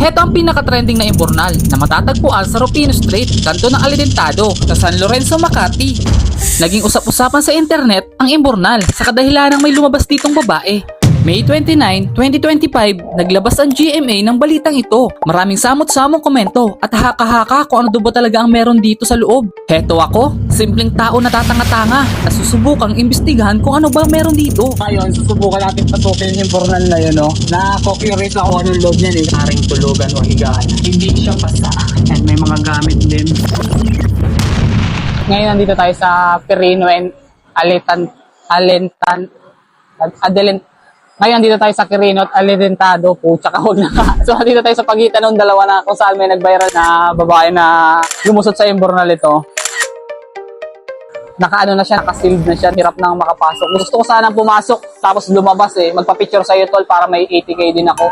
Heto ang pinaka-trending na imbornal na matatagpuan sa Rufino Street, kanto ng Alidentado, sa San Lorenzo, Makati. Naging usap-usapan sa internet ang imbornal sa kadahilan ng may lumabas ditong babae. May 29, 2025, naglabas ang GMA ng balitang ito. Maraming samot-samong komento at haka-haka kung ano ba talaga ang meron dito sa loob. Heto ako, simpleng tao na tatanga-tanga na susubukang imbestigahan kung ano ba meron dito. Ngayon, susubukan natin pasukin yung journal na yun, no? Na-copyright ako anong loob niyan, eh. Aring tulugan o higaan. Hindi siya basta. And may mga gamit din. Ngayon, nandito tayo sa Perino and Alitan, Alentan, Adelent, ngayon, dito tayo sa Quirino at Alidentado po, tsaka huwag na ka. So, dito tayo sa pagitan ng dalawa na kung saan may nag-viral na babae na lumusot sa imbornal ito. Nakaano na siya, nakasealed na siya, hirap nang makapasok. Gusto ko sanang pumasok, tapos lumabas eh. Magpa-picture sa'yo, tol, para may 80k din ako.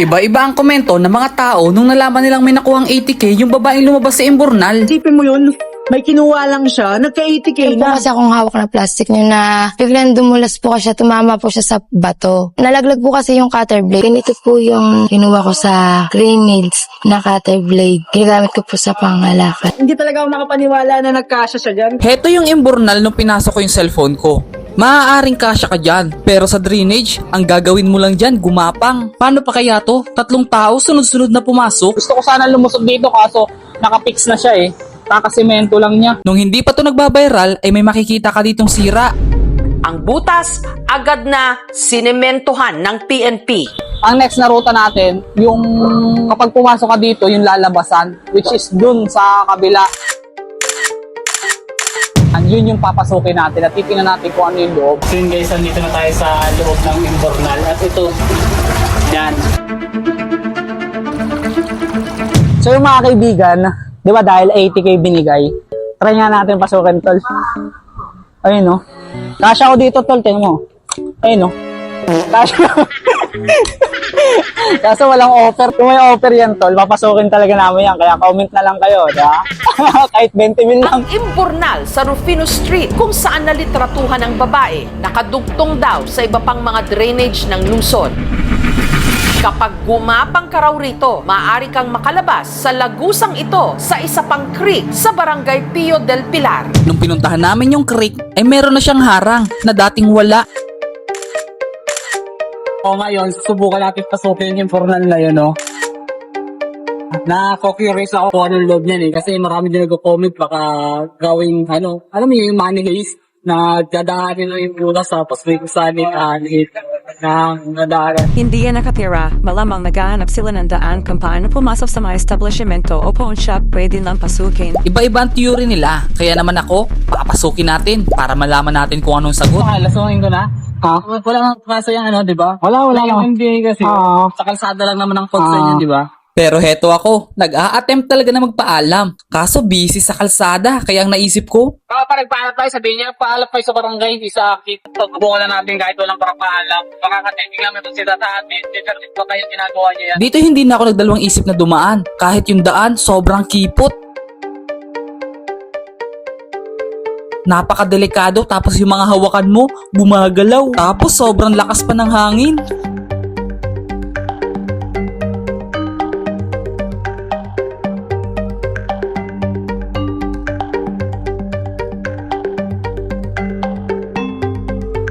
Iba-iba ang komento ng mga tao nung nalaman nilang may nakuhang 80k yung babaeng lumabas sa imbornal. Isipin mo yun, may kinuha lang siya, nagka-80k Yun po na. kasi akong hawak na plastic niya na biglang dumulas po kasi siya, tumama po siya sa bato. Nalaglag po kasi yung cutter blade. Ganito po yung kinuha ko sa grenades na cutter blade. Ginagamit ko po sa pangalakad. Hindi talaga ako makapaniwala na nagkasya siya dyan. Heto yung imbornal nung pinasok ko yung cellphone ko. Maaaring kasya ka dyan, pero sa drainage, ang gagawin mo lang dyan, gumapang. Paano pa kaya to? Tatlong tao sunod-sunod na pumasok? Gusto ko sana lumusot dito, kaso nakapix na siya eh. Kakasimento lang niya. Nung hindi pa to nagbabiral, ay may makikita ka ditong sira. Ang butas agad na sinementohan ng PNP. ang next na ruta natin, yung kapag pumasok ka dito, yung lalabasan, which is dun sa kabila. And yun yung papasukin natin at titingnan natin kung ano yung loob. So yun guys, nandito na tayo sa loob ng Imbornal. At ito, yan. So yung mga kaibigan, di ba dahil 80k binigay, try nga natin pasukin tol. Ayun no. Kasya ko dito tol, tingnan mo. Ayun no. Kasya. Kaso walang offer. Kung may offer yan, tol, papasukin talaga namin yan. Kaya comment na lang kayo, di ba? Kahit 20 mil lang. Ang imbornal sa Rufino Street kung saan nalitratuhan ang babae nakadugtong daw sa iba pang mga drainage ng Luzon. Kapag gumapang ka raw rito, maaari kang makalabas sa lagusang ito sa isa pang creek sa barangay Pio del Pilar. Nung pinuntahan namin yung creek, ay meron na siyang harang na dating wala. O ngayon, susubukan natin pasukin yung journal na yun, no? Na-curious ako kung anong loob niyan eh. Kasi marami din nag-comment baka gawing, ano, alam mo yung money heist na dadaanin lang yung butas tapos may kusanin uh, na nadaanan. Hindi yan nakatira. Malamang naghahanap sila ng daan kung paano pumasok sa mga establishmento o pawn shop pwede lang pasukin. Iba-iba ang theory nila. Kaya naman ako, papasukin natin para malaman natin kung anong sagot. Ah, lasuhin ko na. Ha? Wala nga kaso yung ano, di ba? Wala, wala. Yung NBA kasi. Sa kalsada lang naman ang sa inyo, di ba? Pero heto ako, nag-a-attempt talaga na magpaalam. Kaso busy sa kalsada, kaya ang naisip ko, Baka pa nagpaalam tayo, sabihin niya, paalam tayo sa barangay, hindi sa akin. Subukan na natin kahit walang parang paalam. Baka katending namin ito sila sa atin. Pero ito kayo ginagawa niya yan. dito hindi na ako nagdalawang isip na dumaan. Kahit yung daan, sobrang kipot. Napakadelikado tapos yung mga hawakan mo, gumagalaw. Tapos sobrang lakas pa ng hangin.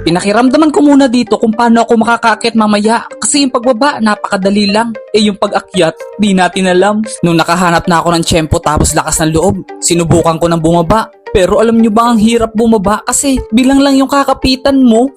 Pinakiramdaman ko muna dito kung paano ako makakakit mamaya kasi yung pagbaba napakadali lang. Eh yung pag-akyat, di natin alam. Nung nakahanap na ako ng tiyempo tapos lakas ng loob, sinubukan ko ng bumaba. Pero alam nyo ba ang hirap bumaba kasi bilang lang yung kakapitan mo.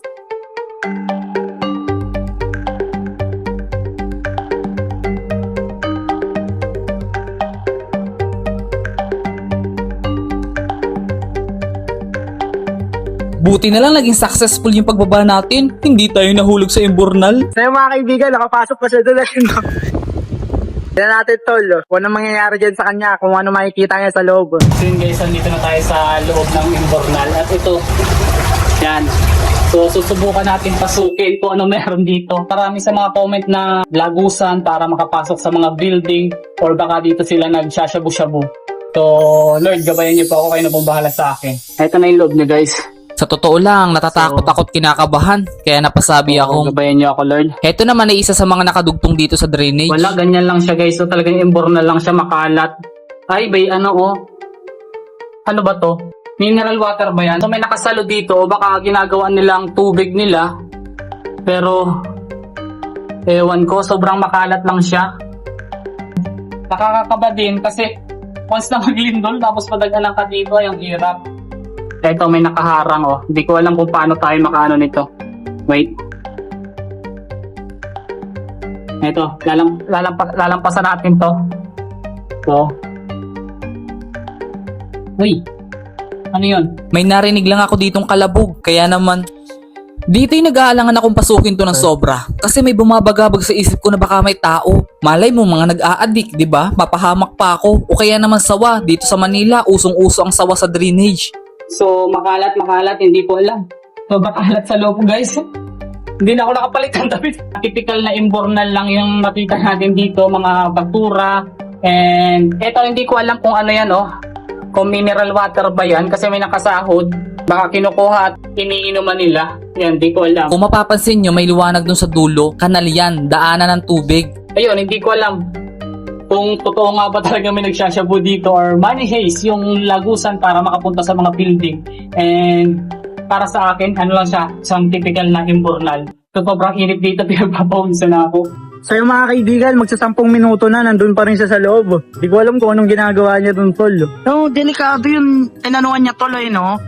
Buti na lang naging successful yung pagbaba natin. Hindi tayo nahulog sa imbornal. So yung mga kaibigan, nakapasok pa siya doon. Yan natin tol. Kung ano mangyayari dyan sa kanya, kung ano makikita niya sa loob. So yun guys, nandito na tayo sa loob ng Imbornal. At ito, yan. So susubukan natin pasukin kung ano meron dito. Marami sa mga comment na lagusan para makapasok sa mga building or baka dito sila nagsashabu-shabu. So, Lord, gabayan niyo po ako kayo na pong bahala sa akin. Ito na yung loob niyo guys. Sa totoo lang, natatakot So- ako't kinakabahan. Kaya napasabi Oo, akong, gabayan niyo ako, Lord. heto naman ay isa sa mga nakadugtong dito sa drainage. Wala, ganyan lang siya guys. So talagang imbornal lang siya makalat. Ay, bay, ano oh. Ano ba to? Mineral water ba yan? So may nakasalo dito baka ginagawa nilang tubig nila. Pero, ewan ko, sobrang makalat lang siya. Nakakakaba din kasi once na maglindol tapos padagalan ka dito ay ang hirap. Eto, may nakaharang oh. Hindi ko alam kung paano tayo makaano nito. Wait. Ito, lalam, lalampa, lalampasan natin to. So. Uy. Ano yun? May narinig lang ako ditong kalabog, kaya naman, dito'y nag-aalangan akong pasukin to ng sobra. Kasi may bumabagabag sa isip ko na baka may tao. Malay mo mga nag-a-addict, di ba? Mapahamak pa ako. O kaya naman sawa, dito sa Manila, usong-uso ang sawa sa drainage. So, makalat, makalat, hindi ko alam. So, makalat sa loob, guys. Hindi na ako nakapalit ng damit. Typical na imbornal lang yung nakita natin dito, mga baktura. And eto, hindi ko alam kung ano yan, oh. Kung mineral water ba yan, kasi may nakasahod. Baka kinukuha at iniinuman nila. Yan, hindi ko alam. Kung mapapansin nyo, may liwanag dun sa dulo, kanal yan, daanan ng tubig. Ayun, hindi ko alam kung totoo nga ba talaga may nagsashabu dito or money haze yung lagusan para makapunta sa mga building. And para sa akin, ano lang siya, isang typical na imbornal. So, sobrang init dito, pinagpapawisan na ako. So yung mga kaibigan, magsasampung minuto na, nandun pa rin siya sa loob. Di ko alam kung anong ginagawa niya dun, tol. No, delikado yun. Inanuan niya, tol, ayun, no?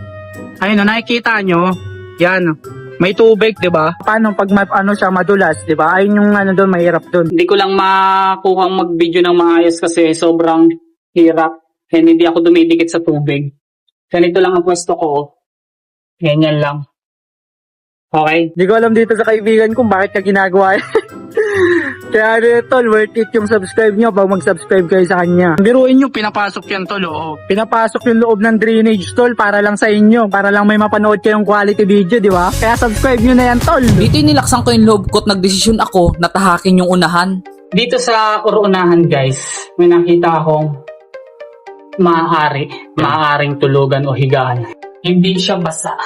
Ayun, no, nakikita nyo. Yan, may tubig, di ba? Paano pag ma- ano siya, madulas, di ba? Ayun yung ano doon, mahirap doon. Hindi ko lang makuha mag-video ng maayos kasi sobrang hirap. And hindi ako dumidikit sa tubig. Ganito lang ang pwesto ko. Ganyan lang. Okay? Di ko alam dito sa kaibigan kung bakit niya ginagawa yan. Kaya ano tol, worth it yung subscribe nyo pag mag-subscribe kayo sa kanya. Biruin nyo, pinapasok yan, tol, oo. Pinapasok yung loob ng drainage, tol, para lang sa inyo. Para lang may mapanood kayong quality video, di ba? Kaya subscribe nyo na yan, tol. Dito'y nilaksan ko yung loob ko at nagdesisyon ako na tahakin yung unahan. Dito sa Urunahan guys, may nakita akong maaari, maaaring tulugan o higaan. Hindi siya basa.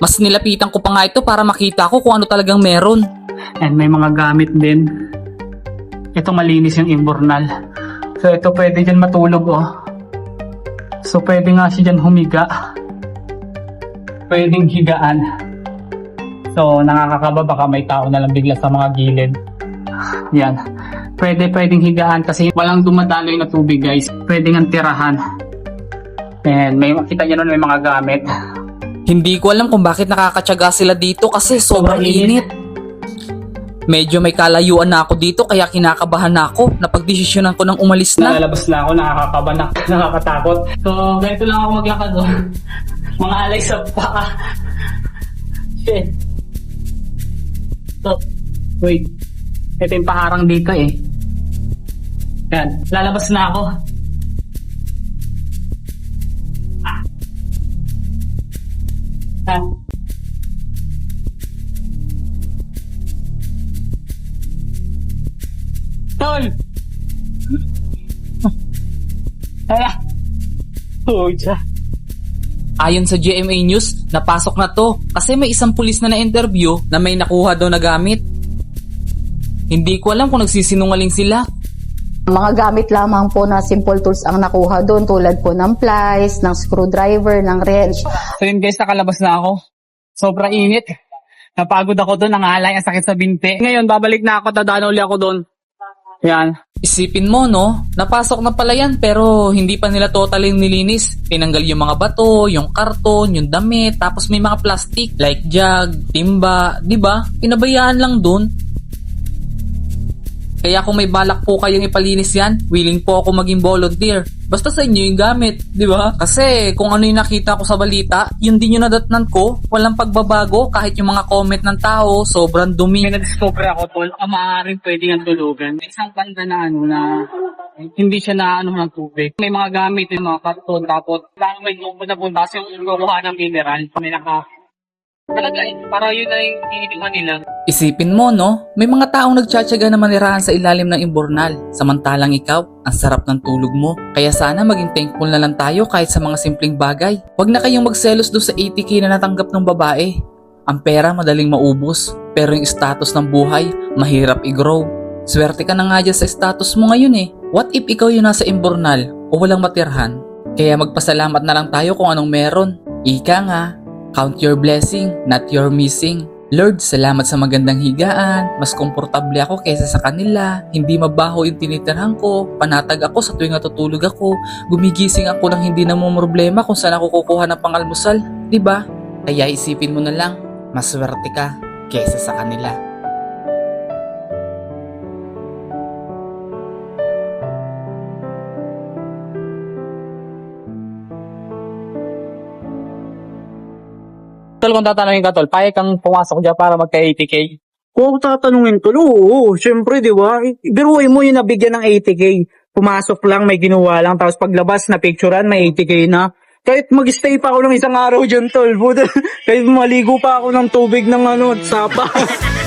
Mas nilapitan ko pa nga ito para makita ko kung ano talagang meron. And may mga gamit din. Ito malinis yung imbornal. So ito pwede dyan matulog oh. So pwede nga siya dyan humiga. Pwedeng higaan. So nakakakaba baka may tao na lang bigla sa mga gilid. Yan. Pwede pwedeng higaan kasi walang dumadaloy na tubig guys. Pwede nga tirahan. And may makita nyo nun may mga gamit. Hindi ko alam kung bakit nakakatsaga sila dito kasi Sobrang init. Medyo may kalayuan na ako dito kaya kinakabahan na ako. Napagdesisyonan ko nang umalis na. Nalalabas na ako, nakakakaba na, nakakatakot. So, ganito lang ako maglakad doon. Mga alay sa paa. Shit. So, wait. Ito yung paharang dito eh. Yan, lalabas na ako. Pucha. Ayon sa GMA News, napasok na to kasi may isang pulis na na-interview na may nakuha daw na gamit. Hindi ko alam kung nagsisinungaling sila. Mga gamit lamang po na simple tools ang nakuha doon tulad po ng plies, ng screwdriver, ng wrench. So yun guys, nakalabas na ako. Sobrang init. Napagod ako doon, nangalay, ang sakit sa binti. Ngayon, babalik na ako, dadaan uli ako doon. Yan. Isipin mo no, napasok na pala yan pero hindi pa nila totally nilinis. Tinanggal yung mga bato, yung karton, yung damit, tapos may mga plastic like jug, timba, 'di ba? Pinabayaan lang dun. Kaya kung may balak po kayong ipalinis yan, willing po ako maging volunteer. Basta sa inyo yung gamit, di ba? Kasi kung ano yung nakita ko sa balita, yun din yung nadatnan ko. Walang pagbabago kahit yung mga comment ng tao, sobrang dumi. May na-discover ako, Tol, ang maaaring pwede ng tulugan. Isang banda na ano na hindi siya na ano ng tubig. May mga gamit, yung mga karton, tapos lang may lumbo na buntas yung kukuha ng mineral. May naka Talaga eh, para yun yung iniiwan nila. Isipin mo, no? May mga taong nagtsatsaga na manirahan sa ilalim ng imbornal. Samantalang ikaw, ang sarap ng tulog mo. Kaya sana maging thankful na lang tayo kahit sa mga simpleng bagay. Huwag na kayong magselos do sa 80k na natanggap ng babae. Ang pera madaling maubos, pero yung status ng buhay, mahirap i-grow. Swerte ka na nga dyan sa status mo ngayon eh. What if ikaw yung nasa imbornal o walang matirhan? Kaya magpasalamat na lang tayo kung anong meron. Ika nga, count your blessing, not your missing. Lord, salamat sa magandang higaan. Mas komportable ako kaysa sa kanila. Hindi mabaho yung tinitirhan ko. Panatag ako sa tuwing natutulog ako. Gumigising ako nang hindi na problema kung saan ako kukuha ng pangalmusal. 'Di ba? Kaya isipin mo na lang, maswerte ka kaysa sa kanila. Tol, kung tatanungin ka, tol, payag kang pumasok dyan para magka-80k? Kung tatanungin tol, oo, syempre, di ba? Biruin mo yung nabigyan ng 80k. Pumasok lang, may ginawa lang, tapos paglabas na picturean, may 80k na. Kahit mag-stay pa ako ng isang araw dyan, tol. Buda, kahit maligo pa ako ng tubig ng ano, sapa.